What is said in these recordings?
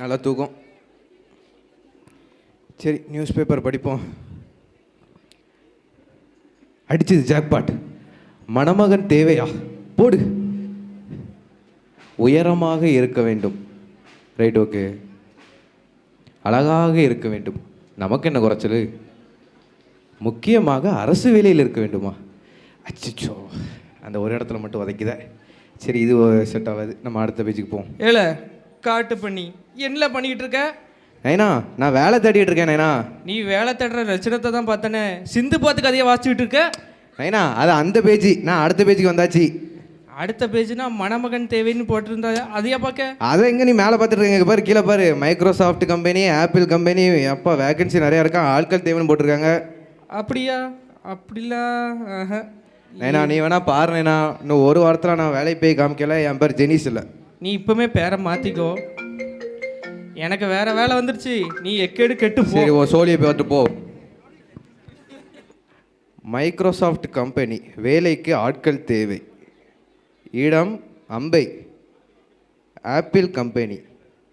நல்லா தூக்கம். சரி நியூஸ் பேப்பர் படிப்போம். அடிச்சது ஜாக்பாட் மணமகன் தேவையா? போடு. உயரமாக இருக்க வேண்டும். ரைட் ஓகே அழகாக இருக்க வேண்டும். நமக்கு என்ன குறைச்சல்? முக்கியமாக அரசு வேலையில் இருக்க வேண்டுமா? அச்சச்சோ அந்த ஒரு இடத்துல மட்டும் உதைக்குத சரி இது செட் ஆகாது. நம்ம அடுத்த பேஜுக்கு போவோம். ஏழை காட்டு பண்ணி. என்ன பண்ணிக்கிட்டு இருக்க? நைனா நான் வேலை தேடிட்டு இருக்கேன் நைனா. நீ வேலை தேடுற லட்சணத்தை தான் பார்த்தனே. சிந்து பார்த்து கதையை வாசிச்சுட்டு இருக்க? நைனா அது அந்த பேஜ். நான் அடுத்த பேஜுக்கு வந்தாச்சு. அடுத்த பேஜ்னா மணமகன் தேவைன்னு போட்டிருந்தா அதையா பார்க்க அதை எங்கே நீ மேலே பார்த்துட்டு இருக்க பாரு கீழே பாரு. மைக்ரோசாஃப்ட் கம்பெனி ஆப்பிள் கம்பெனி அப்பா வேகன்சி நிறையா இருக்கா? ஆட்கள் தேவைன்னு போட்டிருக்காங்க. அப்படியா? அப்படிலாம் ஆஹா. நைனா நீ வேணா பாரு நைனா. இன்னும் ஒரு வாரத்தில் நான் வேலைக்கு போய் காமிக்கல. என் பேர் ஜெனிஸ் இல்லை. நீ இப்பவுமே பேரை மாத்திக்கோ. எனக்கு வேற வேலை வந்துருச்சு. நீ எக்கேடு கெட்டு போ. சரி ஓ சோழியை பார்த்து போ. மைக்ரோசாஃப்ட் கம்பெனி வேலைக்கு ஆட்கள் தேவை. இடம் அம்பை. ஆப்பிள் கம்பெனி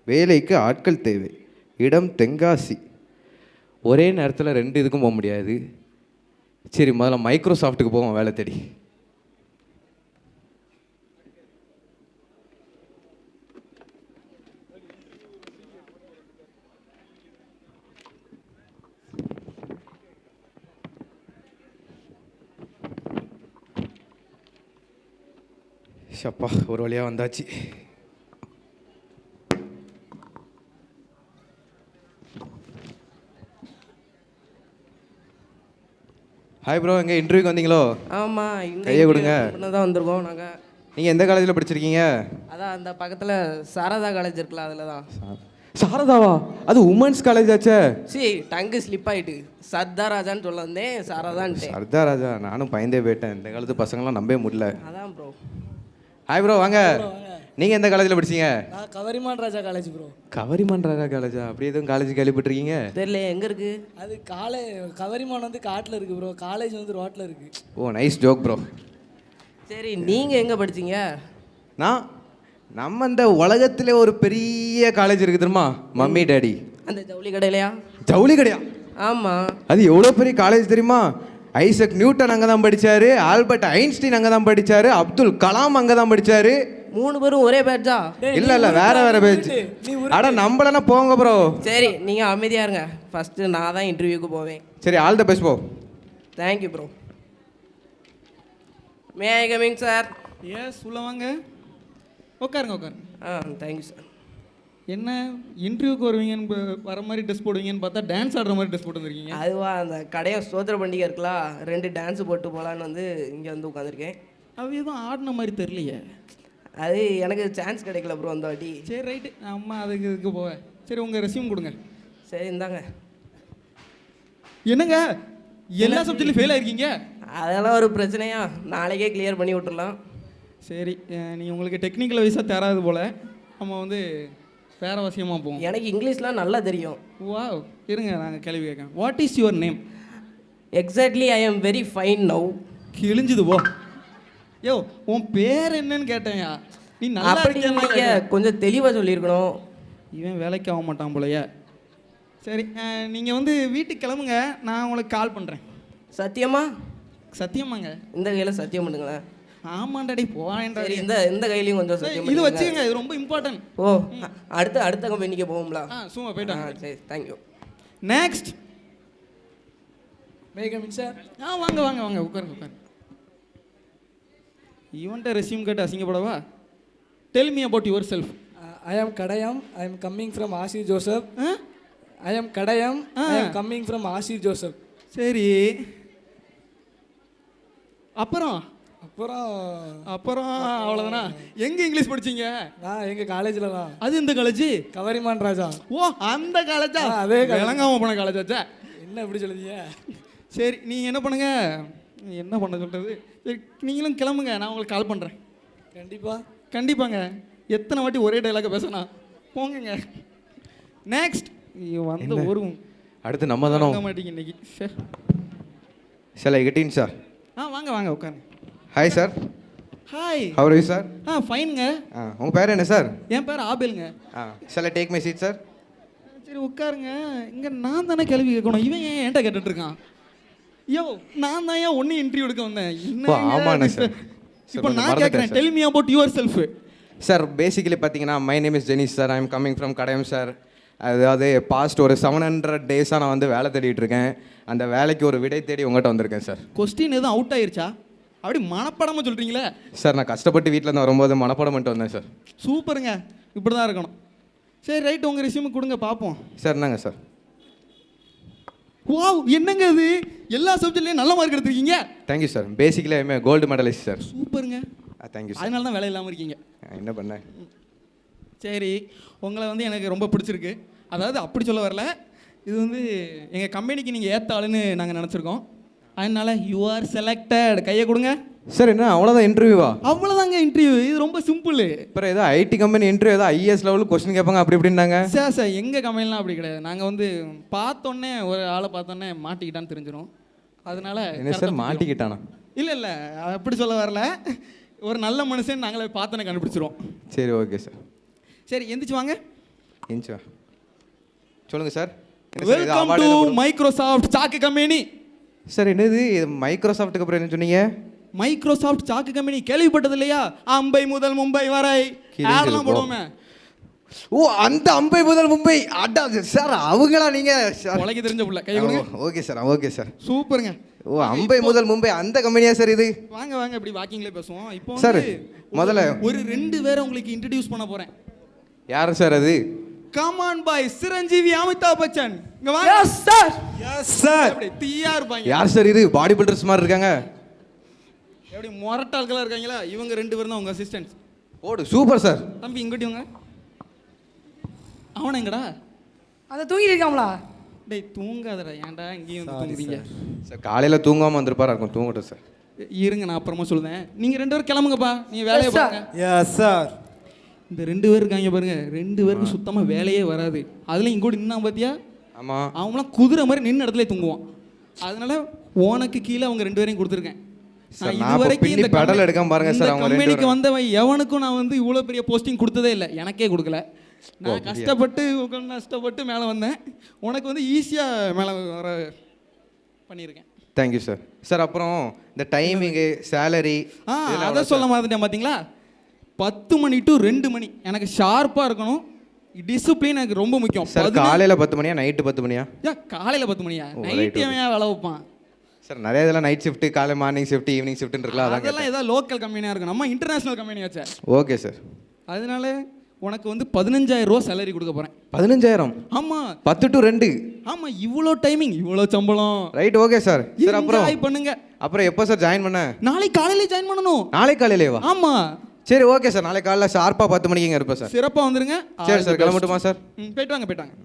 வேலைக்கு ஆட்கள் தேவை. இடம் தென்காசி. ஒரே நேரத்தில் ரெண்டு இதுக்கும் போக முடியாது. சரி முதல்ல மைக்ரோசாஃப்ட்டுக்கு போவோம் வேலை தேடி. ஷப்பா ஒரு வழியாக வந்தாச்சு. ஹாய் ப்ரோ எங்கே இன்டர்வியூக்கு வந்தீங்களோ? ஆமா இந்த கையை கொடுங்க. தான் வந்திருக்கோம் நாங்க. நீங்கள் எந்த காலேஜில் படிச்சிருக்கீங்க? அதான் அந்த பக்கத்துல சாரதா காலேஜ் இருக்குல்ல அதுல தான் சாரதாவா? அது உமன்ஸ் காலேஜ் ஆச்சே. சி டங்கு ஸ்லிப் ஆயிட்டு. சர்தாராஜான்னு சொல்ல வந்தேன் சாரதான்ட்டேன் சர்தா ராஜா நானும் பயந்தே போயிட்டேன். இந்த காலத்து பசங்களாம் நம்பவே முடியல. அதான் ப்ரோ ஹாய் ப்ரோ வாங்க. நீங்கள் எந்த காலேஜில் படிச்சீங்க? நான் கவரிமான் ராஜா காலேஜ் ப்ரோ கவரிமான் ராஜா காலேஜா அப்படி எதுவும் காலேஜ் கேள்விப்பட்டிருக்கீங்க? தெரியல எங்க இருக்கு? அது காலே கவரிமான் வந்து காட்டில் இருக்கு ப்ரோ காலேஜ் வந்து ரோட்டில் இருக்கு. ஓ நைஸ் ஜோக் ப்ரோ சரி நீங்க எங்க படிச்சீங்க? நான் நம்ம இந்த உலகத்திலே ஒரு பெரிய காலேஜ் இருக்கு தெரியுமா? மம்மி டேடி அந்த ஜவுளி கடையிலையா? ஜவுளி கிடையா? ஆமா. அது எவ்வளோ பெரிய காலேஜ் தெரியுமா? ஐசக் நியூட்டன் அங்கே தான் படிச்சாரு ஆல்பர்ட் ஐன்ஸ்டீன் அங்கே தான் படிச்சாரு அப்துல் கலாம் அங்கே தான் படிச்சாரு. மூணு பேரும் ஒரே பேட்சா? இல்ல இல்ல வேற வேற பேஜ் அட நம்மளனா போங்க ப்ரோ சரி நீங்க அமைதியா இருங்க. ஃபர்ஸ்ட் நான் தான் இன்டர்வியூக்கு போவேன். சரி ஆல் த பெஸ்ட் போ thank you bro may I coming sir ஏன் சொல்ல வாங்க. உட்காருங்க உட்காருங்க. ஆ தேங்க்யூ சார் என்ன இன்டர்வியூக்கு வருவீங்கன்னு வர மாதிரி ட்ரெஸ் போடுவீங்கன்னு பார்த்தா டான்ஸ் ஆடுற மாதிரி ட்ரெஸ் போட்டு வந்திருக்கீங்க அதுவா அந்த கடையை சோத்திர பண்டிகை இருக்கலாம் ரெண்டு டான்ஸ் போட்டு போகலான்னு வந்து இங்கே வந்து உட்காந்துருக்கேன் அவ எதுவும் ஆடின மாதிரி தெரியலையே. அது எனக்கு சான்ஸ் கிடைக்கல ப்ரோ அந்த வாட்டி. சரி ரைட்டு அம்மா அதுக்கு இதுக்கு போவேன் சரி உங்கள் ரெஸ்யூம் கொடுங்க. சரி இந்தாங்க. என்னங்க? எல்லா சப்ஜெக்ட்லையும் ஃபெயில் ஆயிருக்கீங்க? அதெல்லாம் ஒரு பிரச்சனையா? நாளைக்கே கிளியர் பண்ணி விட்டுறலாம். சரி நீ உங்களுக்கு டெக்னிக்கல் வைஸாக தராது போல். நம்ம வந்து வேற வசியமாக போவோம் எனக்கு இங்கிலீஷ்லாம் நல்லா தெரியும். வா இருங்க நாங்கள் கேள்வி கேட்கேன் what is your name exactly I am very fine now கிழிஞ்சுது போ. யோ உன் பேர் என்னன்னு கேட்டேன்யா. நீ நல்லா கேட்டேன். கொஞ்சம் தெளிவாக சொல்லியிருக்கணும். இவன் வேலைக்கு ஆக மாட்டான் போலயே. சரி நீங்கள் வந்து வீட்டுக்கு கிளம்புங்க. நான் உங்களுக்கு கால் பண்ணுறேன் சத்தியமா? சத்தியமாங்க. இந்த கையில் சத்தியம் பண்ணுங்களேன். ஆமாண்டாடி போவேன்டா சரி இந்த இந்த கையிலையும் கொஞ்சம் சத்தியம் இது. வச்சுக்கங்க இது ரொம்ப இம்பார்ட்டன்ட் ஓ அடுத்த அடுத்த கம்பெனிக்கு போவோம்ல? ஆ சும்மா போயிட்டாங்க சரி thank you next may come in sir ஆ வாங்க வாங்க வாங்க உட்காருங்க உட்காருங்க. இவன்ட்ட ரெஸ்யூம் கேட்டு அசிங்கப்படவா? Tell me about yourself I am Kadayam I am coming from Asi Joseph I am Kadayam I coming from Asi Joseph சரி. அப்புறம்? அப்புறம் அப்புறம் அவ்வளோதானா எங்கே இங்கிலீஷ் படிச்சீங்க? நான் எங்கள் காலேஜில் தான். அது இந்த காலேஜ் கவரிமான் ராஜா. ஓ அந்த காலேஜா அதே. விளங்காம போன காலேஜ் ஆச்சா. என்ன இப்படி சொல்லுதீங்க? சரி நீங்கள் என்ன பண்ணுங்க? என்ன பண்ண சொல்கிறது சரி நீங்களும் கிளம்புங்க. நான் உங்களுக்கு கால் பண்ணுறேன் கண்டிப்பாக கண்டிப்பாங்க. எத்தனை வாட்டி ஒரே டைலாக பேசணும் போங்கங்க. நெக்ஸ்ட் வந்த? ஒரு அடுத்து நம்ம தானோ மாட்டீங்க இன்னைக்கு. சே. சில எகட்டீன் சார். ஆ வாங்க வாங்க உட்காருங்க. Hi sir hi how are you sir ஆ ஃபைனுங்க ஆ உங்கள் பேர் என்ன சார் என் பேர் ஆபேலுங்க ஆ சில டேக் மை சீட் சார் சரி உட்காருங்க இங்கே நான் தானே கேள்வி கேட்கணும். இவன் ஏன் என்கிட்ட கேட்டுட்டு இருக்கான் யோ நான் தான் ஏன் ஒன்று இன்டர்வியூ எடுக்க வந்தேன்? ஓ, ஆமாண்ணே என்ன சார். இப்போ நான் கேட்குறேன். Sir. Tell me about yourself sir basically பார்த்தீங்கன்னா my name is Jenis sir I am coming from Kadayam sir அதாவது பாஸ்ட் ஒரு செவன் ஹண்ட்ரட் டேஸாக நான் வந்து வேலை தேடிட்டு இருக்கேன். அந்த வேலைக்கு ஒரு விடை தேடி உங்கள்கிட்ட வந்திருக்கேன் சார் கொஸ்டின் எதுவும் அவுட் ஆயிருச்சா? அப்படி மனப்படமாக சொல்கிறீங்களே சார் நான் கஷ்டப்பட்டு வீட்டிலேருந்து வரும்போது மனப்பாடம் பண்ணிட்டு வந்தேன் சார். சூப்பருங்க. இப்படி தான் இருக்கணும். சரி ரைட் உங்கள் ரெசியூம் கொடுங்க பார்ப்போம் சார் என்னங்க சார். வாவ் என்னங்க இது? எல்லா சப்ஜெக்ட்லேயும் நல்ல மார்க் எடுத்திருக்கீங்க. Thank you sir basically I am gold medalist sir சூப்பருங்க. தேங்க்யூ சார் அதனால தான் வேலை இல்லாமல் இருக்கீங்க. என்ன பண்ணேன் சரி உங்களை வந்து எனக்கு ரொம்ப பிடிச்சிருக்கு. அதாவது அப்படி சொல்ல வரல. இது வந்து எங்கள் கம்பெனிக்கு நீங்கள் ஏற்ற ஆளுன்னு நாங்கள் நினச்சிருக்கோம். அதனால யூ ஆர் செலக்டட் கையை கொடுங்க. சார் என்ன அவ்வளோதான் இன்டர்வியூவா அவ்வளோதாங்க இன்டர்வியூ இது ரொம்ப சிம்பிள் அப்புறம் ஏதோ ஐடி கம்பெனி இன்டர்வியூ ஏதோ ஐஎஸ் லெவலில் கொஸ்டின் கேட்பாங்க அப்படி இப்படின்னாங்க சார் சார் எங்கள் கம்பெனிலாம் அப்படி கிடையாது. நாங்கள் வந்து பார்த்தோன்னே ஒரு ஆளை பார்த்தோன்னே மாட்டிக்கிட்டான்னு தெரிஞ்சிடும் அதனால என்ன சார் மாட்டிக்கிட்டானா? இல்லை இல்லை அப்படி சொல்ல வரல. ஒரு நல்ல மனுஷன் நாங்களே பார்த்தோன்னே கண்டுபிடிச்சிருவோம். சரி ஓகே சார் சரி எந்திரிச்சு வாங்க. இன்ச்சா சொல்லுங்கள் சார் வெல்கம் டு மைக்ரோசாஃப்ட் சாக்கு கம்பெனி சார் என்னது? இது மைக்ரோசாஃப்ட்டுக்கு அப்புறம் என்ன சொன்னீங்க? மைக்ரோசாஃப்ட் சாக்கு கம்பெனி கேள்விப்பட்டது இல்லையா அம்பை முதல் மும்பை வரை. ஆடெல்லாம். போடுவோமே? ஓ அந்த அம்பை முதல் மும்பை. அடா சார் அவங்களா நீங்க? உலகி தெரிஞ்ச புள்ள. கை கொடுங்க. Okay sir okay sir. சூப்பருங்க. ஓ அம்பை முதல் மும்பை அந்த கம்பெனியா சார் இது? வாங்க வாங்க இப்படி வாக்கிங்ல பேசுவோம். இப்போ சார், முதல்ல- ஒரு- ஒரு ரெண்டு பேரை உங்களுக்கு இன்ட்ரடியூஸ் பண்ண போறேன். யார் சார் அது? Come on boy Chiranjeevi Amitabh Bachchan. இங்க வாங்க. சார் எஸ் சார் எப்படி தீயா இருப்பாங்க யார் சார் இது? பாடி பில்டர்ஸ் மாதிரி இருக்காங்க. எப்படி முரட்டாள்களா இருக்காங்களா? இவங்க ரெண்டு பேரும் தான் உங்க அசிஸ்டன்ட் ஓடு சூப்பர் சார் தம்பி இங்கிட்டி வாங்க. அவன எங்கடா? அதை தூங்கிட்டு இருக்காங்களா டேய் தூங்காதடா. ஏன்டா இங்கேயும் வந்து தூங்குறீங்க? சார் காலையில் தூங்காமல் வந்திருப்பாரா இருக்கும்? தூங்கட்டும் சார் இருங்க நான் அப்புறமா சொல்லுதேன் நீங்க ரெண்டு பேரும் கிளம்புங்கப்பா. நீங்க வேலையை. பாருங்க. எஸ் சார் இந்த ரெண்டு பேர் இருக்காங்க பாருங்க. ரெண்டு பேருக்கு சுத்தமா வேலையே வராது. அதுல இங்கூட நின்னா பாத்தியா? ஆமாம் அவங்களாம் குதிரை மாதிரி நின்ன இடத்துல தூங்குவான். அதனால உனக்கு கீழே அவங்க ரெண்டு பேரையும் கொடுத்துருக்கேன். இப்ப பின்னி pedal எடுக்காம பாருங்க சார், அவங்க கம்பெனிக்கு. வந்தவன் எவனுக்கும் நான் வந்து இவ்வளோ பெரிய போஸ்டிங் கொடுத்ததே இல்லை. எனக்கே கொடுக்கல. நான்? கஷ்டப்பட்டு உட்கார்ந்து கஷ்டப்பட்டு மேலே வந்தேன். உனக்கு வந்து ஈஸியாக மேலே வர பண்ணியிருக்கேன். தேங்க்யூ சார் சார் அப்புறம் இந்த டைமிங்கு சேலரி ஆ அதை சொல்ல மறந்துட்டேன் பார்த்தீங்களா பத்து மணி டு ரெண்டு மணி. எனக்கு ஷார்ப்பாக இருக்கணும். டிசிப்ளின் எனக்கு ரொம்ப முக்கியம். சார் காலையில் பத்து மணியா நைட்டு பத்து மணியா? ஏன் காலையில் பத்து மணியா? நைட்டு அவன் வேலை வைப்பான்? சார் நிறைய இதெல்லாம் நைட் ஷிஃப்ட் காலை மார்னிங் ஷிஃப்ட் ஈவினிங் ஷிஃப்ட்னு இருக்கலாம் அதெல்லாம் ஏதாவது லோக்கல் கம்பெனியாக இருக்கும் நம்ம இன்டர்நேஷனல் கம்பெனி வச்ச. ஓகே சார் அதனால உனக்கு வந்து பதினஞ்சாயிரம் ரூபா சேலரி கொடுக்க போகிறேன் பதினஞ்சாயிரம்? ஆமாம் பத்து டு ரெண்டு? ஆமாம் இவ்வளோ டைமிங் இவ்வளோ சம்பளம். ரைட் ஓகே சார் சார் அப்புறம்? பண்ணுங்க. அப்புறம் எப்போ சார் ஜாயின் பண்ண? நாளைக்கு காலையில ஜாயின் பண்ணணும். நாளை காலையிலேவா? ஆமா. சரி ஓகே சார் நாளை காலைல ஷார்ப்பாக பத்து மணிக்கு இங்கே இருப்பேன் சார் சிறப்பா வந்துருங்க. சரி சார். கிளம்பட்டுமா சார் ம், போயிட்டு வாங்க போயிட்டு வாங்க.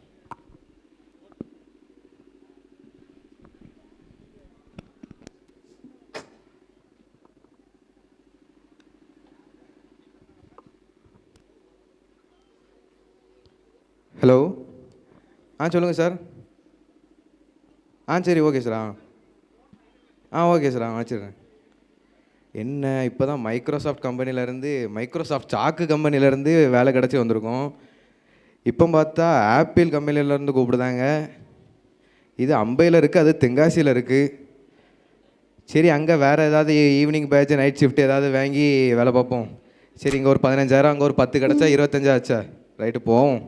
ஹலோ ஆ சொல்லுங்கள் சார் ஆ சரி ஓகே சார் ஆ. ஆ ஓகே சார் ஆ வச்சிடுறேன். என்ன இப்போ தான் மைக்ரோசாஃப்ட் கம்பெனிலேருந்து மைக்ரோசாஃப்ட் சாக்கு கம்பெனிலேருந்து வேலை கிடச்சி வந்திருக்கோம். இப்போ பார்த்தா ஆப்பிள் கம்பெனிலேருந்து கூப்பிடுதாங்க. இது அம்பையில் இருக்குது அது தென்காசியில் இருக்குது சரி அங்கே வேறு ஏதாவது ஈவினிங் பேட்ச் நைட் ஷிஃப்ட் ஏதாவது வாங்கி வேலை பார்ப்போம். சரி இங்கே ஒரு பதினஞ்சாயிரம் அங்கே ஒரு பத்து கிடச்சா இருபத்தஞ்சா ஆச்சா? ரைட்டு போவோம்.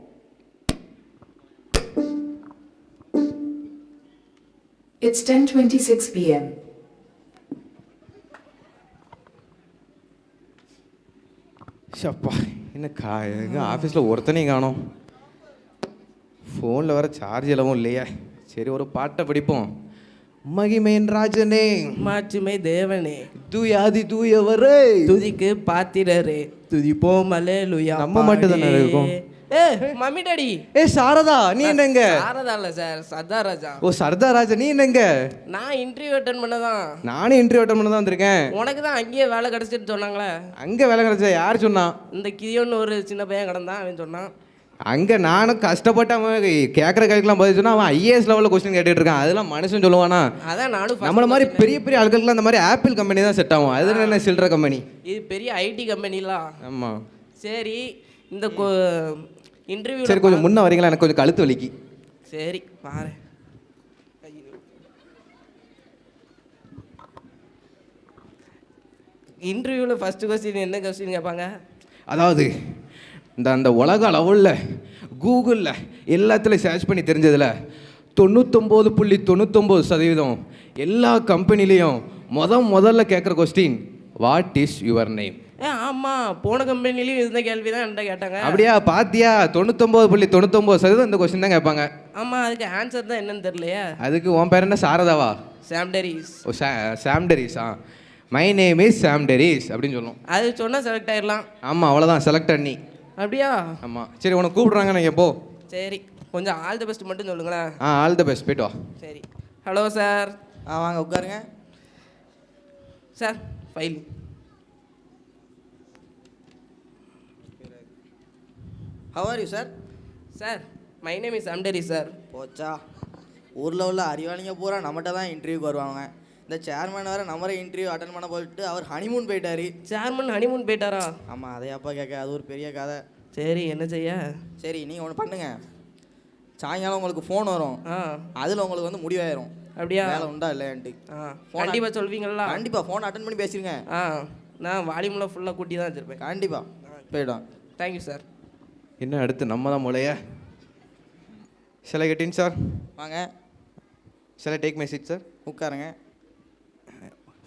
It's 10:26 p.m. ஷப்பா என்ன கா எங்க ஆஃபீஸில் ஒருத்தனையும் காணோம். ஃபோனில் வர சார்ஜ் எல்லாம் இல்லையே. சரி ஒரு பாட்டை படிப்போம். மகிமேன் ராஜனே. மாட்சிமை தேவனே. தூயாதி தூயவரே. துதிக்கு பாத்திரரே. துதிப்போம் அலேலுயா நம்ம மட்டும் தானே இருக்கோம். ஏ மம்மி டாடி. ஏ சாரதா நீ என்னங்க? சாரதா இல்ல சார் சர்தார் ராஜா ஓ சர்தார் ராஜா நீ என்னங்க? நான் இன்டர்வியூ அட்டன் பண்ணதான். நானும் இன்டர்வியூ அட்டன் பண்ண தான் வந்திருக்கேன். உனக்கு தான் அங்கேயே வேலை கிடைச்சிட்டு சொன்னாங்களே. அங்கே வேலை கிடைச்சா யார் சொன்னா? இந்த கியோன்னு ஒரு சின்ன பையன் கிடந்தான் அவன் சொன்னான். அங்கே நானும் கஷ்டப்பட்டு அவன் கேட்குற கேட்கலாம் பதில் சொன்னா அவன் ஐஏஎஸ் லெவலில் கொஸ்டின் கேட்டுட்டு இருக்கான். அதெல்லாம் மனுஷன் சொல்லுவானா? அதான் நானும் நம்மள மாதிரி. பெரிய பெரிய ஆட்களுக்குலாம் அந்த மாதிரி ஆப்பிள் கம்பெனி தான் செட் ஆகும். அது என்ன சில்லற கம்பெனி இது பெரிய ஐடி கம்பெனிலாம் ஆமாம் சரி இந்த இன்டர்வியூ சரி கொஞ்சம் முன்ன வரீங்களா? எனக்கு கொஞ்சம் கழுத்து வலிக்கு. சரி பாரு. இன்டர்வியூவில் ஃபஸ்ட்டு கொஸ்டின் என்ன கொஸ்டின் கேட்பாங்க? அதாவது இந்த அந்த உலக அளவில் கூகுளில் எல்லாத்துலேயும் சர்ச் பண்ணி தெரிஞ்சதில் தொண்ணூத்தொம்பது புள்ளி தொண்ணூத்தொம்பது சதவீதம் எல்லா கம்பெனிலையும் முத முதல்ல கேட்குற question what is your name ஆமாம் போன கம்பெனிலையும் இந்த கேள்வி தான் என்கிட்ட கேட்டாங்க. அப்படியா பாத்தியா? தொண்ணூத்தொம்பது புள்ளி தொண்ணூத்தொம்பது சதவீதம் இந்த கொஸ்டின் தான் கேட்பாங்க. ஆமாம் அதுக்கு ஆன்சர் தான் என்னன்னு தெரியலையே. அதுக்கு உன் பேர் என்ன? சாரதாவா? சாம்டரிஸ் ஓ சா சாம்டரிஸா மை நேம் இஸ் சாம்டரிஸ் அப்படின்னு சொல்லும் அது சொன்னால் செலக்ட் ஆயிடலாம். ஆமாம் அவ்வளோதான் செலக்ட் பண்ணி அப்படியா? ஆமாம் சரி உனக்கு கூப்பிடுறாங்க நீங்கள் போ. சரி கொஞ்சம் ஆல் தி பெஸ்ட் மட்டும் சொல்லுங்களேன். ஆ ஆல் த பெஸ்ட் போயிட்டு வா. சரி. ஹலோ சார் ஆ வாங்க உட்காருங்க. Sir file how are you sir sir my name is சாம்டரி sir போச்சா. ஊரில் உள்ள அறிவாளிங்க பூரா நம்மகிட்ட தான் இன்டர்வியூக்கு வருவாங்க. இந்த சேர்மேன் வேறு நம்மளே இன்டர்வியூ அட்டன் பண்ண போயிட்டு அவர் ஹனிமூன் போயிட்டாரு. சேர்மன் ஹனிமூன் போயிட்டாரா? ஆமாம் அதை அப்பா கேட்க அது ஒரு பெரிய கதை. சரி என்ன செய்ய? சரி நீங்கள் ஒன்று பண்ணுங்க. சாயங்காலம் உங்களுக்கு ஃபோன் வரும். ஆ. அதில் உங்களுக்கு வந்து முடிவாயிரும். அப்படியா? வேலை உண்டா இல்லையான்ட்டு. கண்டிப்பாக சொல்வீங்களா கண்டிப்பாக ஃபோன் அட்டன் பண்ணி பேசிருங்க. ஆ. நான் வால்யூமில் ஃபுல்லாக கூட்டி தான் வச்சுருப்பேன். கண்டிப்பாக போயிடும் தேங்க்யூ சார் என்ன அடுத்து நம்ம தான் முளைய? சில கெட்டின் சார் வாங்க. சில டேக் மை சீட் சார் உட்காருங்க.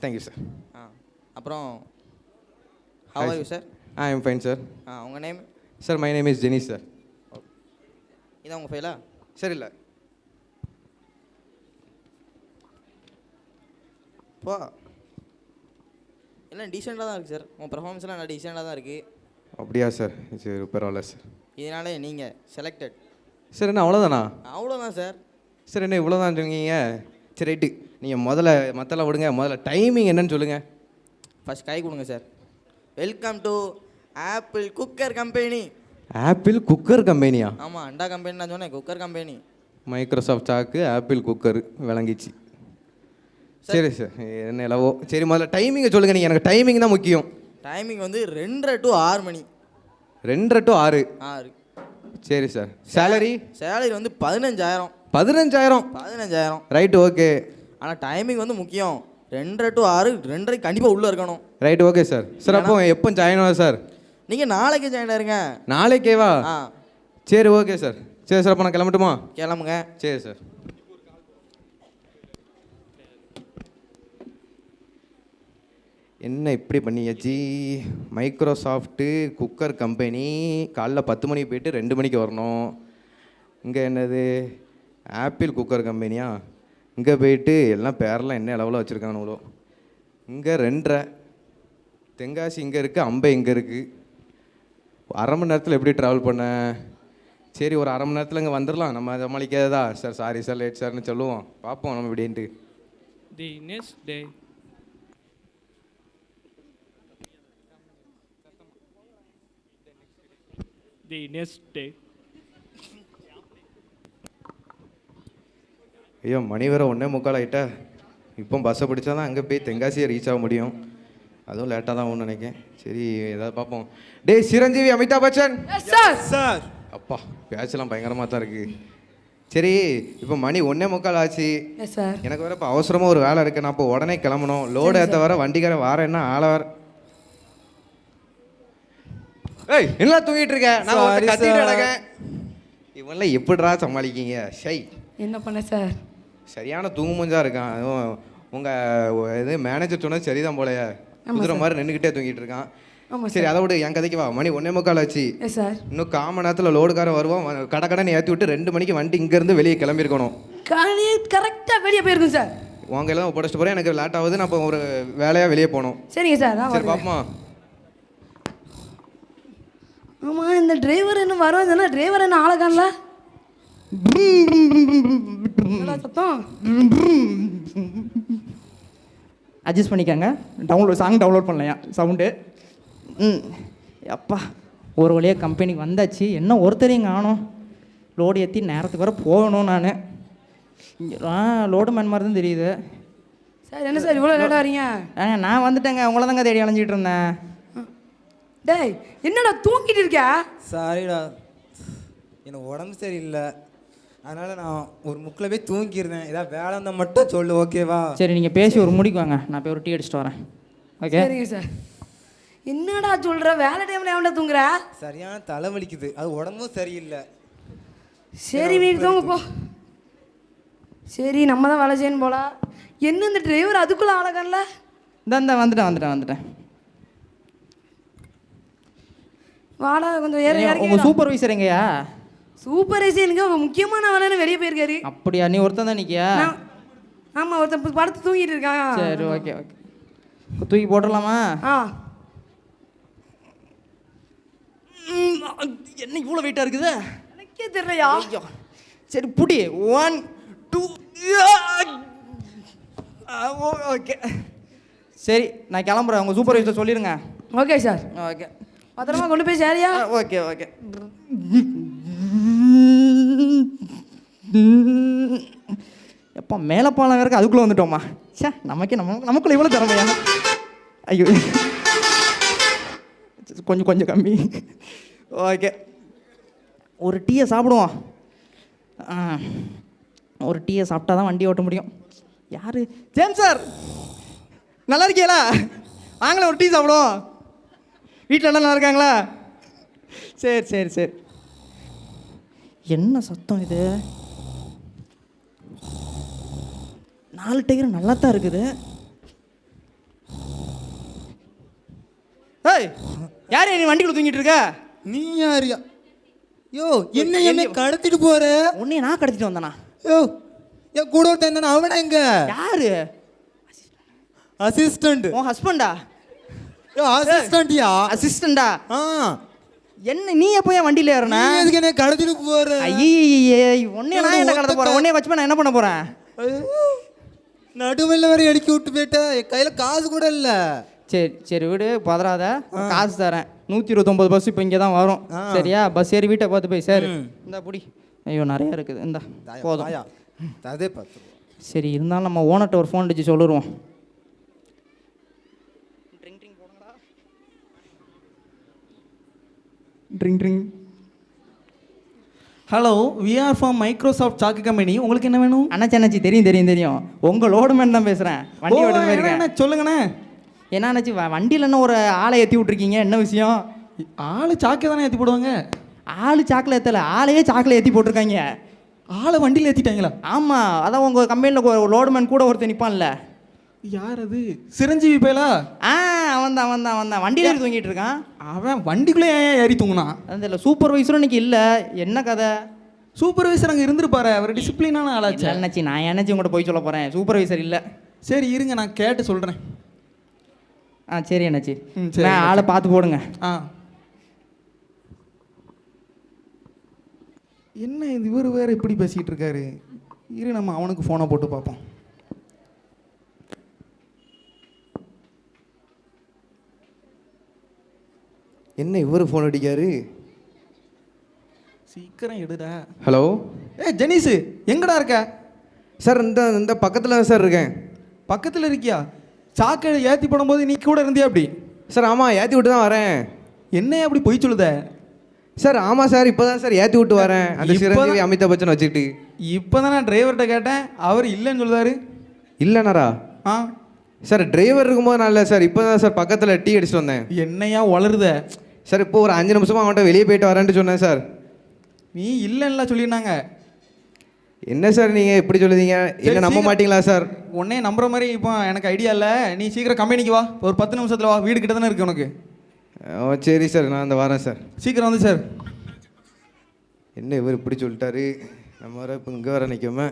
தேங்க்யூ சார் ஆ அப்புறம் ஹவ் ஆர் யூ சார் ஆ எம் ஃபைன் சார் ஆ உங்கள் name sir my name is Jenny sir இதான் உங்கள் ஃபைலா சரி இல்லை. போ. எல்லாம் டீசெண்டாக தான் இருக்குது சார் உங்கள் பர்ஃபார்மன்ஸ்லாம் நல்லா டீசெண்டாக தான் இருக்குது அப்படியா சார் சரி பரவாயில்ல சார் இதனால நீங்கள் செலக்டட் சார் என்ன அவ்வளோதானா அவ்வளோதான் சார் சார் என்ன இவ்வளோ தான் சொன்னீங்க சரி ரைட்டு. நீங்கள் முதல்ல மற்றெல்லாம் விடுங்க. முதல்ல டைமிங் என்னன்னு சொல்லுங்கள் ஃபர்ஸ்ட் கை கொடுங்க sir welcome to Apple cooker company Apple cooker கம்பெனியா ஆமாம் அண்டா கம்பெனி நான் சொன்னேன். குக்கர் கம்பெனி மைக்ரோசாஃப்ட் சாக்கு ஆப்பிள் குக்கர் விளங்கிச்சு. சரி சார் என்ன எவ்வளவோ சரி முதல்ல டைமிங்கை சொல்லுங்கள் நீங்கள் எனக்கு டைமிங் தான் முக்கியம். டைமிங் வந்து ரெண்டரை டு ஆறு மணி. ரெண்டரை டு ஆறு. ஆறு. சரி சார் சேலரி சேலரி வந்து பதினஞ்சாயிரம். பதினஞ்சாயிரம்? பதினஞ்சாயிரம். ரைட்டு ஓகே ஆனால் டைமிங் வந்து முக்கியம். ரெண்டரை டு ஆறு ரெண்டரை கண்டிப்பாக உள்ளே இருக்கணும். ரைட் ஓகே சார் சார் அப்போ எப்போ ஜாயின் ஆகும் சார் நீங்கள் நாளைக்கு ஜாயின் ஆயிருங்க. நாளைக்கேவா? ஆ. சரி ஓகே சார் சரி சார் அப்போ நான் கிளம்பட்டுமா? கிளம்புங்க. சரி சார் என்ன இப்படி பண்ணியாச்சு மைக்ரோசாஃப்ட்டு குக்கர் கம்பெனி காலைல பத்து மணிக்கு போயிட்டு ரெண்டு மணிக்கு வரணும். இங்கே என்னது? ஆப்பிள் குக்கர் கம்பெனியா இங்கே போயிட்டு எல்லாம் பேரெல்லாம் என்ன அளவில் வச்சுருக்கானுங்களோ. இங்கே ரெண்டரை. தென்காசி இங்கே இருக்குது அம்பை இங்கே இருக்குது அரை மணி நேரத்தில் எப்படி ட்ராவல் பண்ண? சரி ஒரு அரை மணி நேரத்தில் இங்கே வந்துடலாம் நம்ம சமாளிக்காததா? சார் சாரி சார் லேட் சார்னு சொல்லுவோம். பார்ப்போம் நம்ம இப்படின்ட்டு. The next day the next day, ஐயோ மணி வேற ஒன்றே முக்கால் ஆகிட்டா இப்போ பஸ்ஸை பிடிச்சா தான் அங்கே போய் தென்காசியை ரீச் ஆக முடியும். அதுவும் லேட்டாக தான் ஆகும்னு நினைக்கிறேன். சரி ஏதாவது பார்ப்போம். டேய் சிரஞ்சீவி அமிதாப் பச்சன். சார் அப்பா பேச்செல்லாம் பயங்கரமாக தான் இருக்குது சரி இப்போ மணி ஒன்றே முக்கால் ஆச்சு. எஸ் சார் எனக்கு வேற இப்போ அவசரமாக ஒரு வேலை இருக்குது நான் இப்போ உடனே கிளம்பணும். லோடு ஏற்ற வர வண்டிக்காரன் வாரேன்னா ஆள வர ஏய் என்ன தூங்கிட்டு இருக்க? நான் Sorry, கத்திட்டு sir. கிடக்கேன். இவன்லாம் எப்படிடா சமாளிக்கீங்க? ஷை. என்ன பண்ண சார் சரியான தூங்கு மூஞ்சா இருக்கான். அதுவும் உங்கள் இது மேனேஜர் சொன்னது சரிதான் போலயே. குதிரை மாதிரி நின்றுக்கிட்டே தூங்கிட்டு இருக்கான். ஆமாம் சரி அதை விட என் கதைக்கு வா. மணி ஒன்றே முக்கால் ஆச்சு. சார் இன்னும் காம நேரத்தில் லோடுக்காரன் வருவான். கடை கடைன்னு ஏற்றி விட்டு ரெண்டு மணிக்கு வண்டி இங்கேருந்து வெளியே கிளம்பியிருக்கணும். காணி கரெக்டாக வெளியே போயிருக்கும் சார் உங்க எல்லாம் ஒப்படைச்சிட்டு போகிறேன் எனக்கு லேட் ஆகுது. நான் இப்போ ஒரு வேலையாக வெளியே போகணும். சரிங்க சார் சரி பாப்போமா. ஆமாம் இந்த டிரைவர் இன்னும் வருவான் சொன்னா டிரைவர் என்ன ஆளை காணல? சத்தம்? அட்ஜஸ்ட் பண்ணிக்கோங்க. டவுன்லோட் சாங் டவுன்லோட் பண்ணலையா? சவுண்டு ம். அப்பா ஒரு வழியாக கம்பெனிக்கு வந்தாச்சு. என்ன ஒருத்தரையும் காணோம். லோடு ஏற்றி நேரத்துக்கு வர போகணும் நான். ஆ லோடு மேன் மாதிரி தான் தெரியுது. சார் என்ன சார் இவ்வளோ லேட்டாக வரீங்க நான் வந்துட்டேங்க. உங்களை தாங்க தேடி அலைஞ்சிட்டு இருந்தேன். டேய் என்னடா தூங்கிட்டு இருக்க சாரிடா எனக்கு உடம்பு சரியில்லை. அதனால் நான் ஒரு முக்கில் போய் தூங்கிடுறேன் ஏதாவது வேலை இருந்தால் மட்டும் சொல்லு ஓகேவா சரி நீங்கள் பேசி ஒரு முடிக்கு வாங்க. நான் போய் ஒரு டீ அடிச்சிட்டு வரேன். ஓகே சரிங்க சார். என்னடா சொல்ற? வேலை டைம்ல எவன்டா தூங்குற? சரியான தலை வலிக்குது அது உடம்பும் சரியில்லை. சரி நீ தூங்க போ. சரி நம்ம தான் வேலை செய்யணும் போல. என்ன இந்த டிரைவர் அதுக்குள்ள ஆளக்கன்ல இந்த இந்த வந்துட்டேன் வந்துட்டேன் வந்துட்டேன். வாடா கொஞ்சம் ஏற இறக்கி சூப்பர்வைசர் எங்கயா? சூப்பர் ஏசியனுங்க ஒரு முக்கியமான வேலைன்னு வெளியே போயிருக்காரு. அப்படியா? நீ ஒருத்தன் தான் நிற்கியா நான்- ஆமா ஒருத்தன் படுத்து தூங்கிட்டு இருக்கான். சரி ஓகே ஓகே தூக்கி போட்டுடலாமா? ஆ. என்ன இவ்வளோ வெயிட்டாக இருக்குது? எனக்கே தெரியலையா? ஐயோ. சரி புடி. ஒன் டூ ஓகே சரி நான் கிளம்புறேன். உங்கள் சூப்பர்வைசர் சொல்லிடுங்க ஓகே சார் ஓகே பத்திரமா கொண்டு போய் சரியா? Okay okay. எப்போ மேலே பாலம் அதுக்குள்ளே வந்துட்டோமா சே நமக்கே நம்ம நமக்குள்ள இவ்வளோ திறமையா? ஐயோ. கொஞ்சம் கொஞ்சம் கம்மி. ஓகே. ஒரு டீயை சாப்பிடுவோம். ஆ, ஒரு டீயை சாப்பிட்டா தான் வண்டி ஓட்ட முடியும். யார்? James sir! நல்லா இருக்கீங்களா? வாங்களேன் ஒரு டீ சாப்பிடுவோம். வீட்டில் எல்லாம் நல்லா இருக்காங்களா? சரி சரி சரி. என்ன சத்தம் இது? நாலு டயர் நல்லா தான் இருக்குது. ஏய் யார் நீ வண்டிக்குள்ள தூங்கிட்டு இருக்க? நீ யாரியா? யோ என்ன என்ன கடத்திட்டு போற? உன்னைய நான் கடத்திட்டு வந்தேனா? யோ என் கூட ஒருத்தன் இருந்தானே, அவனா எங்க? யாரு? அசிஸ்டன்ட் உன் ஹஸ்பண்டா அசிஸ்டன்ட்யா அசிஸ்டண்டா ஆ. என்ன நீ எப்போ என் வண்டியில ஏறின? எதுக்கு என்ன கடத்திட்டு போற? ஐயே உன்னைய நான் என்ன கடத்த போறேன்? உன்னைய வச்சு நான் என்ன பண்ண போறேன்? நடுவில் வரை அடிக்கி விட்டு போயிட்ட. என் கையில காசு கூட இல்ல. சரி சரி விடு பதறாத. காசு தரேன். நூற்றி இருபத்தொம்பது பஸ் இப்போ இங்கே தான் வரும். சரியா? பஸ் ஏறி வீட்டை பார்த்து போய் சரி. இந்த புடி. ஐயோ நிறைய இருக்குது. இந்த போதும். அதே ரூபா. சரி இருந்தாலும் நம்ம ஓனர்கிட்ட ஒரு ஃபோன் அடிச்சு சொல்லிடுவோம் drink drink hello we are from Microsoft சாக்கு கம்பெனி உங்களுக்கு என்ன வேணும்? அண்ணாச்சி அண்ணாச்சி தெரியும் தெரியும் தெரியும். உங்கள் லோடு மேன் தான் பேசுகிறேன் வண்டி ஓ, ஓட்டுற என்ன, மாதிரி என்ன, சொல்லுங்கண்ணே. என்ன அண்ணாச்சி வண்டியில் என்ன ஒரு ஆளை ஏற்றி விட்ருக்கீங்க என்ன விஷயம்? ஆளு சாக்கை தானே ஏற்றி போடுவாங்க. ஆளு சாக்கில் ஏற்றல ஆளையே சாக்கில் ஏற்றி போட்டிருக்காங்க. ஆளை வண்டியில் ஏற்றிட்டாங்களா ஆமாம் அதான் உங்கள் கம்பெனியில் லோடு மேன் கூட ஒருத்தன் நிற்பான்ல யார் அது? சிரஞ்சீவி பேலா? ஆ அவன் தான் அவன் தான் அவன் தான் வண்டியில் ஏறி தூங்கிட்டு இருக்கான். அவன் வண்டிக்குள்ளே ஏன் ஏறி தூங்குனான்? அந்த இல்லை சூப்பர்வைசரும் இன்னைக்கு இல்லை. என்ன கதை? சூப்பர்வைசர் அங்கே இருந்திருப்பாரு. அவர் டிசிப்ளினான ஆளாச்சு அண்ணாச்சி நான் என்னச்சி உங்கள்கிட்ட போய் சொல்ல போகிறேன் சூப்பர்வைசர் இல்லை. சரி இருங்க நான் கேட்டு சொல்கிறேன் ஆ சரி அண்ணாச்சி. ம், சரி, நான் ஆளை பார்த்து போடுங்க. ஆ. என்ன இது? இவர் வேற இப்படி பேசிக்கிட்டு இருக்காரு. இரு நம்ம அவனுக்கு ஃபோனை போட்டு பார்ப்போம். என்ன இவர் ஃபோன் அடிக்காரு? சீக்கிரம் எடுடா. ஹலோ ஏ ஜெனிஸு எங்கடா இருக்க? சார் இந்த இந்த பக்கத்தில் தான் சார் இருக்கேன். பக்கத்தில் இருக்கியா? சாக்கை ஏற்றி போடும்போது நீ கூட இருந்தியா அப்படி? சார் ஆமாம் ஏற்றி விட்டு தான் வரேன். என்ன அப்படி பொய் சொல்லுத? சார் ஆமாம் சார் இப்போ தான் சார் ஏற்றி விட்டு வரேன். அந்த சிரஞ்சீவி அமிதாப் பச்சன் வச்சுக்கிட்டு. இப்போ தான் நான் டிரைவர்கிட்ட கேட்டேன். அவர் இல்லைன்னு சொல்லுதாரு. இல்லைனாரா? ஆ. சார் டிரைவர் இருக்கும்போது நான் இல்லை சார் இப்போ தான் சார் பக்கத்தில் டீ அடிச்சுட்டு வந்தேன். என்னையா வளருத? சார் இப்போ ஒரு அஞ்சு நிமிஷமாக அவன்கிட்ட வெளியே போயிட்டு வரேன்ட்டு சொன்னேன் சார். நீ இல்லைன்னா சொல்லியிருந்தாங்க. என்ன சார் நீங்கள் இப்படி சொல்லுதீங்க? என்ன நம்ப. மாட்டீங்களா சார்? உன்னே நம்புற மாதிரி இப்போ எனக்கு ஐடியா இல்லை. நீ சீக்கிரம் கம்பெனிக்கு வா. ஒரு பத்து நிமிஷத்தில் வா. வீடு கிட்ட தானே இருக்கு உனக்கு. ஓ சரி சார். நான் அந்த வரேன் சார். சீக்கிரம் வந்து சார். என்ன இவர் இப்படி சொல்லிட்டாரு? நம்ம வர இப்போ இங்கே வர நிற்காம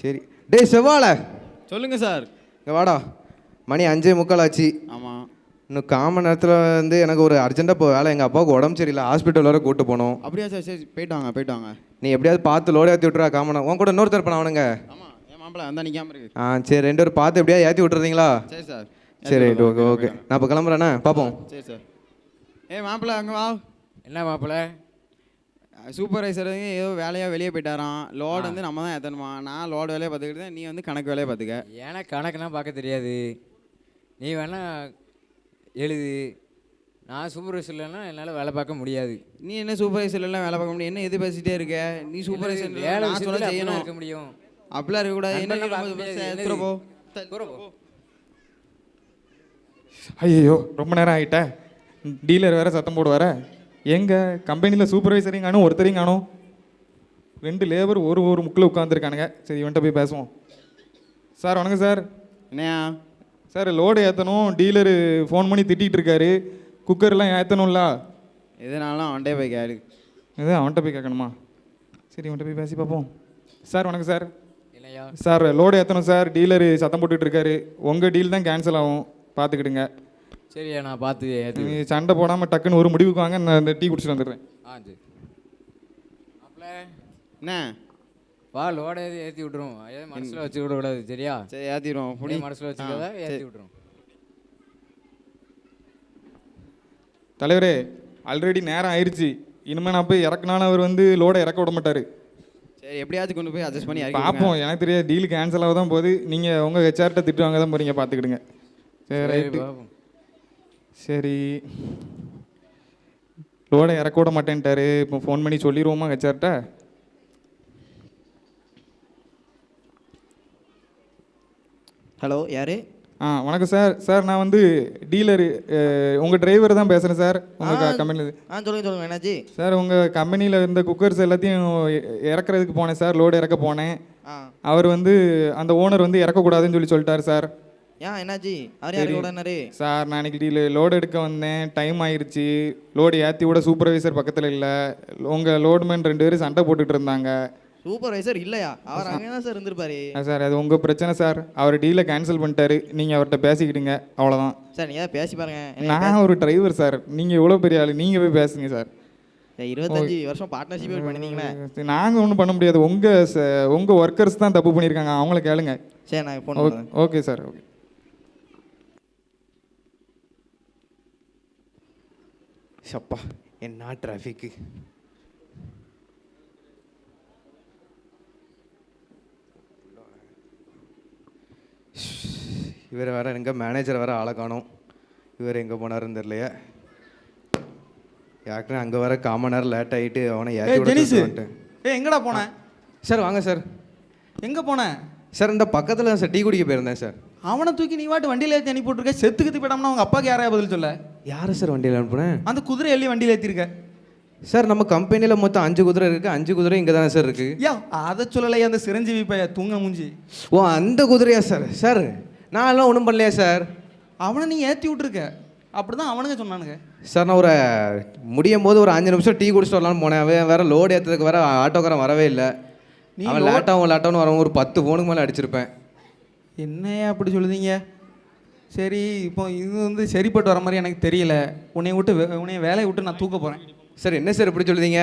சரி. டேய் செவ்வாழை. சொல்லுங்க சார். இங்கே வாடா. மணி அஞ்சே முக்கால் ஆச்சு. ஆமாம் இன்னும் காமன் நேரத்தில் வந்து எனக்கு ஒரு அர்ஜென்ட்டாக இப்போ வேலை. எங்கள் அப்பாவுக்கு உடம்பு சரியில்லை. ஹாஸ்பிட்டல் வர கூட்டு போகணும். அப்படியா? சார் சரி. போயிட்டு வாங்க போயிட்டு வாங்க நீ எப்படியாவது பார்த்து லோடு ஏற்றி விட்றா காமனா. உன் கூட இன்னொருத்தர் பண்ண அவனுங்க? ஆமாம் என் மாப்பிள்ள அந்த நிற்காம இருக்கு. ஆ சரி. ரெண்டு பேரும் பார்த்து எப்படியாவது ஏற்றி விட்டுறீங்களா? சரி சார். சரி ஓகே ஓகே. நான் இப்போ கிளம்புறேண்ணே பார்ப்போம். சரி சார். ஏய் மாப்பிள்ள அங்கே வா. என்ன மாப்பிள்ள? சூப்பர்வைசர் வந்து ஏதோ வேலையாக வெளியே போயிட்டாராம். லோடு வந்து நம்ம தான் ஏற்றணுமா நான் லோடு வேலையை பார்த்துக்கிட்டு நீ வந்து கணக்கு வேலையை பார்த்துக்க. எனக்கு கணக்கெல்லாம் பார்க்க தெரியாது. நீ வேணா எழுது. நான் சூப்பர்வைசர்லன்னா என்னால் வேலை பார்க்க முடியாது. நீ என்ன சூப்பர்வைசர்லாம் வேலை பார்க்க முடியும்? என்ன எது பேசிட்டே இருக்க? நீ சூப்பர்வைசர் வேலை சொல்ல செய்யணும். இருக்க முடியும். அப்படிலாம் இருக்கக்கூடாது என்ன போ. ஐயோ ரொம்ப நேரம் ஆகிட்ட டீலர் வேற சத்தம் போடுவார. எங்க கம்பெனியில் சூப்பர்வைசரையும் காணும் ஒருத்தரையும் காணும். ரெண்டு லேபர் ஒரு ஒரு முக்கில் உட்காந்துருக்கானுங்க சரி இவன்கிட்ட போய் பேசுவோம். சார் வணக்கம் சார். என்னையா சார் லோடு ஏற்றணும் டீலரு ஃபோன் பண்ணி திட்டிகிட்டு இருக்காரு குக்கர்லாம் ஏற்றணும்ல எதுனாலும் அவன்கிட்டே போய் கேளு. இது அவன்கிட்ட போய் கேட்கணுமா? சரி அவன்கிட்ட போய் பேசி பார்ப்போம். சார் வணக்கம் சார். இல்லையா? சார் லோடு ஏற்றணும் சார். டீலரு சத்தம் போட்டுட்டு இருக்காரு உங்கள் டீல் தான் கேன்சல் ஆகும். பார்த்துக்கிடுங்க. சரியா நான் பார்த்து நீ சண்டை போடாமல் டக்குன்னு ஒரு முடிவுக்கு வாங்க. நான் இந்த டீ குடிச்சிட்டு வந்துடுறேன். ஆ சரி. என்ன வா லோட ஏற்றி விட்ருவோம் ஏதாவது மனசில் வச்சு விடக்கூடாது சரியா? சரி ஏற்றிடுவோம் புடி. மனசில் வச்சுக்கிறத ஏற்றி. விட்ருவோம் தலைவரே ஆல்ரெடி நேரம் ஆயிடுச்சு இனிமேல் நான் போய் இறக்குனாலும் அவர் வந்து லோடை இறக்க விட மாட்டார். சரி எப்படியாச்சும் கொண்டு போய் அட்ஜஸ்ட் பண்ணி. பார்ப்போம் எனக்கு தெரியாது டீல் கேன்சல் ஆக தான் போகுது நீங்கள் உங்கள் ஹெச்ஆர்கிட்ட திட்டு வாங்க தான் போகிறீங்க பார்த்துக்கிடுங்க சரி ரைட்டு. சரி. லோடை இறக்க விட மாட்டேன்ட்டாரு. இப்போ ஃபோன் பண்ணி சொல்லிடுவோமா ஹெச்ஆர்கிட்ட ஹலோ யாரு? ஆ வணக்கம் சார். சார் நான் வந்து டீலரு உங்கள் டிரைவர் தான் பேசுகிறேன் சார். உங்கள் கம்பெனியில் ஆ சொல்லுங்க சொல்லுங்க என்னாச்சு? சார் உங்கள் கம்பெனியில் இருந்த குக்கர்ஸ் எல்லாத்தையும் இறக்குறதுக்கு போனேன் சார். லோடு இறக்க போனேன். அவர் வந்து அந்த ஓனர் வந்து இறக்கக்கூடாதுன்னு சொல்லி சொல்லிட்டாரு சார். ஏன் என்னாச்சு? அவர் உடனே சார். நான் இன்னைக்கு டீல் லோடு எடுக்க வந்தேன். டைம் ஆயிருச்சு. லோடு ஏற்றி விட சூப்பர்வைசர் பக்கத்தில் இல்லை. உங்கள் லோடுமேன் ரெண்டு பேரும் சண்டை போட்டுட்டு இருந்தாங்க. சூப்பர்வைசர் இல்லையா? அவர் அங்கே தான் சார் இருந்திருப்பாரு. சார் அது உங்கள் பிரச்சனை சார். அவர் டீலை கேன்சல் பண்ணிட்டாரு. நீங்கள் அவர்கிட்ட பேசிக்கிடுங்க. அவ்வளோதான் சார் நீங்க ஏதாவது பேசி பாருங்க. நான் ஒரு டிரைவர் சார். நீங்கள் எவ்வளோ பெரிய ஆள். நீங்கள் போய் பேசுங்க சார். இருபத்தஞ்சு வருஷம் பார்ட்னர்ஷிப் பண்ணிருந்தீங்களே நாங்கள் ஒன்றும் பண்ண முடியாது. உங்கள் உங்கள் ஒர்க்கர்ஸ் தான் தப்பு பண்ணியிருக்காங்க. அவங்கள கேளுங்க. சரி ஓ- பண்ணுறேன் ஓகே சார் ஓகே. சப்பா என்ன டிராஃபிக்கு இவர் வேற எங்க மேனேஜர் வேற ஆளை காணோம். இவர் எங்கே போனாருன்னு தெரியலையே. யாருக்குன்னு அங்கே வர காமன் நேரம் லேட் ஆகிட்டு அவனை ஏற்றி ஏய் எங்கடா போனேன் சார் வாங்க சார். எங்கே போனேன் சார் இந்த பக்கத்தில் சார் டீ குடிக்க போயிருந்தேன் சார். அவனை தூக்கி நீ வாட்டு வண்டியில் ஏற்றி அனுப்பி போட்டிருக்க செத்துக்கிட்டு போயிடாமனா அவங்க அப்பாக்கு யாரையா பதில் சொல்ல? யார் சார் வண்டியில் அனுப்புனேன்? அந்த குதிரை எள்ளி வண்டியில் ஏற்றிருக்க சார் நம்ம கம்பெனியில் மொத்தம் அஞ்சு குதிரை இருக்குது அஞ்சு குதிரை இங்கே தானே சார் இருக்குது யா அதை சொல்லலையா அந்த சிரஞ்சீவி பைய தூங்க மூஞ்சி. ஓ அந்த குதிரையா சார்? சார் நான் எல்லாம் ஒன்றும் பண்ணலையா சார்? அவனை நீ ஏற்றி விட்டுருக்க. அப்படி தான் அவனுங்க சொன்னானுங்க. சார் நான் ஒரு முடியும் போது ஒரு அஞ்சு நிமிஷம் டீ குடிச்சிட்டு வரலாம்னு போனேன். அவன் வேற லோடு ஏற்றுறதுக்கு வேற ஆட்டோக்காரன் வரவே இல்லை. நீ அவன் load- லேட்டாகவும் லேட்டாகவும் வரவன் ஒரு பத்து ஃபோனுக்கு மேலே அடிச்சிருப்பேன். என்னையா அப்படி சொல்லுதீங்க? சரி இப்போ இது வந்து சரிப்பட்டு வர மாதிரி எனக்கு தெரியல. உன்னை விட்டு வே- உன்னை வேலையை விட்டு நான் தூக்க போகிறேன் சார் என்ன சார் இப்படி சொல்லுதீங்க